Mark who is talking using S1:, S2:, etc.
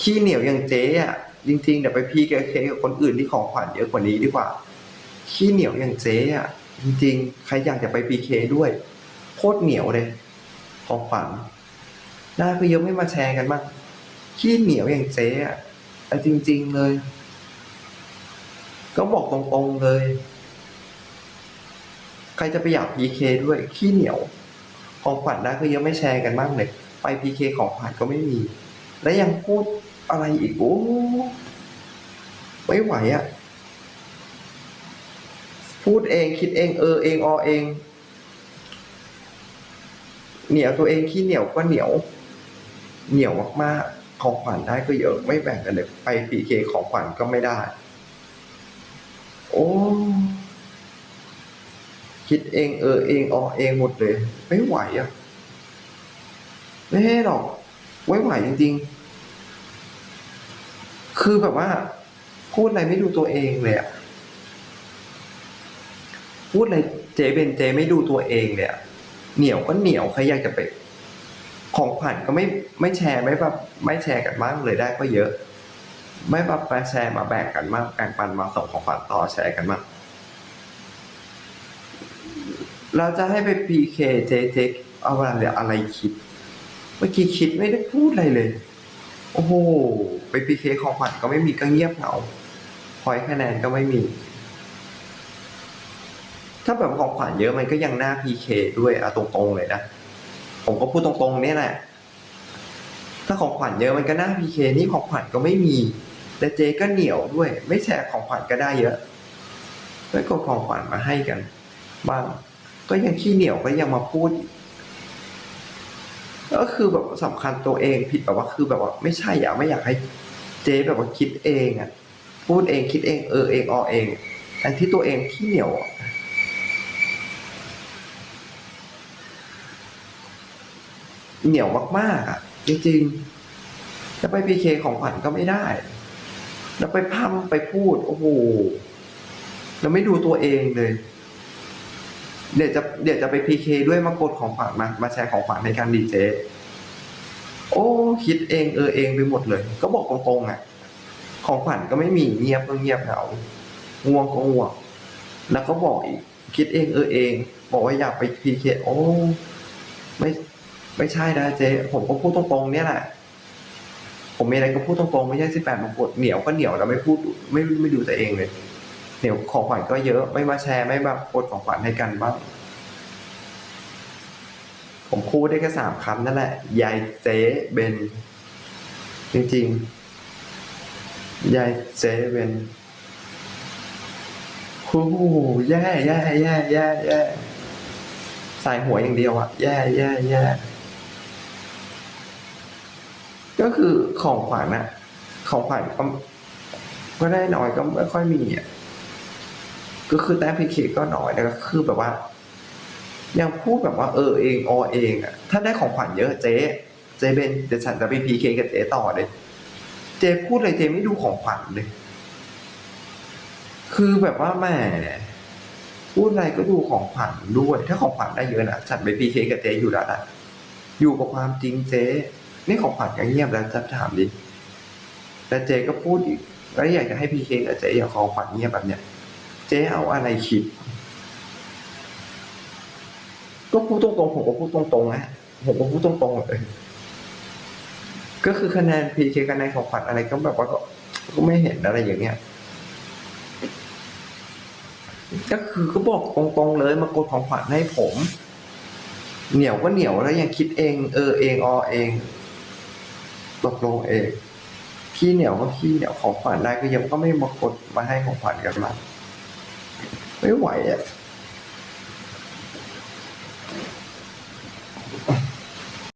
S1: ขี้เหนียวอย่างเจ๊อะจริงๆเดี๋ยวไปพีเคเคกับคนอื่นที่ของขวัญเยอะกว่านี้ดีกว่า ขี้เหนียวอย่างเจ๊อะจริงๆ ใครอยากจะไปพีเคด้วยโคตรเหนียวเลยของขวัญน่าก็เยอะไม่มาแชร์กันบ้างขี้เหนียวอย่างเจ๊อะแต่จริง ๆเลย ก็บอกตรงๆเลย ใครจะไปอยากพีเคด้วย ขี้เหนียว ของขวัญได้ก็ยังไม่แชร์กันบ้างเลย ไปพีเคของขวัญก็ไม่มี และยังพูดอะไรอีกโอ้ไม่ไหวอะ่ะ พูดเองคิดเองเออเองออเอง เหนียวตัวเองขี้เหนียวก็เหนียว เหนียวมากๆ ของขวัญได้ก็เยอะไม่แบ่งกันเลย ไปพีเคของขวัญก็ไม่ได้ โอ้คิดเองเออเองออเองหมดเลย ไม่ไหวอะไม่ให้หรอก ไม่ไหวจริง ๆ คือแบบว่า พูดอะไรไม่ดูตัวเองเลยอะพูดอะไรเจเป็นเจไม่ดูตัวเองเลยอะเหนียวก็เหนียวใครอยากจะไป ของขวัญก็ไม่ไม่แชร์ไม่แบบไม่แชร์กันบ้างเลยได้ก็เยอะ ไม่แบบมาแชร์มาแบ่งกันมากแบ่งปันมาส่งของขวัญต่อแชร์กันมากเราจะให้ไปพีเคเจเจเอาอะไรอะไรคิด เมื่อกี้คิดไม่ได้พูดอะไรเลย โอ้โห ไปพีเคของขวัญก็ไม่มีก็เงียบเหงาพอยคะแนนก็ไม่มี ถ้าแบบของขวัญเยอะมันก็ยังน่าพีเคด้วยอะตรงๆเลยนะ ผมก็พูดตรงๆเนี่ยแหละ ถ้าของขวัญเยอะมันก็น่าพีเคนี่ของขวัญก็ไม่มี แต่เจก็เหนียวด้วย ไม่แชร์ของขวัญก็ได้เยอะไม่ก็ของขวัญมาให้กัน บ้าง ก็ยังขี้เหนียวก็ยังมาพูดอีก ก็คือแบบสำคัญตัวเองผิดแบบว่าคือแบบว่าไม่ใช่อะไม่อยากให้เจ๊แบบว่าคิดเองอะพูดเองคิดเองเออเองออเองอันที่ตัวเองขี้เหนียวเหนียวมากๆอะจริงๆจะไปพีเคของขวัญก็ไม่ได้ แล้วไปพัมไปพูด โอ้โหแล้วไม่ดูตัวเองเลย เดี๋ยวจะเดี๋ยวจะไปพีเคด้วยมากดของขวัญมา มาแชร์ของขวัญในการดีเจ โอ้ คิดเองเออเองไปหมดเลย ก็บอกตรงๆอะ ของขวัญก็ไม่มีเงียบก็เงียบเหงาง่วงก็ง่วง แล้วก็บอกอีก คิดเองเออเอง บอกว่าอยากไปพีเคโอ้ ไม่ไม่ใช่นะเจ๊ผมก็พูดตรงๆ เนี่ยแหละผมมีอะไรก็พูดตรงๆ ไม่ใช่สิบแปดมงกฎเหนียวก็เหนียวแล้วไม่พูดไม่ไม่ดูตัวเองเลย เดี๋ยวของขวัญก็เยอะไม่มาแชร์ไม่แบบกดของขวัญให้กันบ้างผมพูดได้แค่สามคำนั่นแหละยายเจ๊เบนจริงๆยายเจ๊เบนโอ้โหแย่แย่แย่แย่แย่ใส่หัวอย่างเดียวอะแย่แย่แย่ก็คือของขวัญอะของขวัญก็ก็ได้น้อยก็ไม่ค่อยมีอะ ก็คือแต้มพีเคก็น้อยนะก็คือแบบว่า ยังพูดแบบว่าเออเองออเองอะถ้าได้ของขวัญเยอะเจ๊ เจ๊เบนเดี๋ยวฉันจะไปพีเคกับเจ๊ต่อเลย เจ๊พูดอะไรเจ๊ไม่ดูของขวัญเลย คือแบบว่าแหม่พูดอะไรก็ดูของขวัญด้วย ถ้าของขวัญได้เยอะนะฉันไปพีเคกับเจ๊อยู่แล้วนะอยู่กับความจริงเจ๊นี่ของขวัญก็เงียบแล้วจะถามดิแต่เจ๊ก็พูดอีกแล้วอยากจะให้พีเคกับเจ๊อย่าของขวัญเงียบแบบเนี้ย เจ๊เอาอะไรคิด ก็พูดตรงๆผมก็พูดตรงๆนะผมก็พูดตรงๆเลยก็คือคะแนนพีเคคะแนนของขวัญอะไรก็แบบว่าก็ก็ไม่เห็นอะไรอย่างเงี้ยก็คือก็บอกตรงๆเลยมากดของขวัญให้ผม เหนียวก็เหนียวแล้วยังคิดเอง เออเองออเองตกลงเองขี้เหนียวก็ขี้เหนียวของขวัญได้ก็ยังก็ไม่มากดมาให้ของขวัญกันมา ไม่ไหวอะ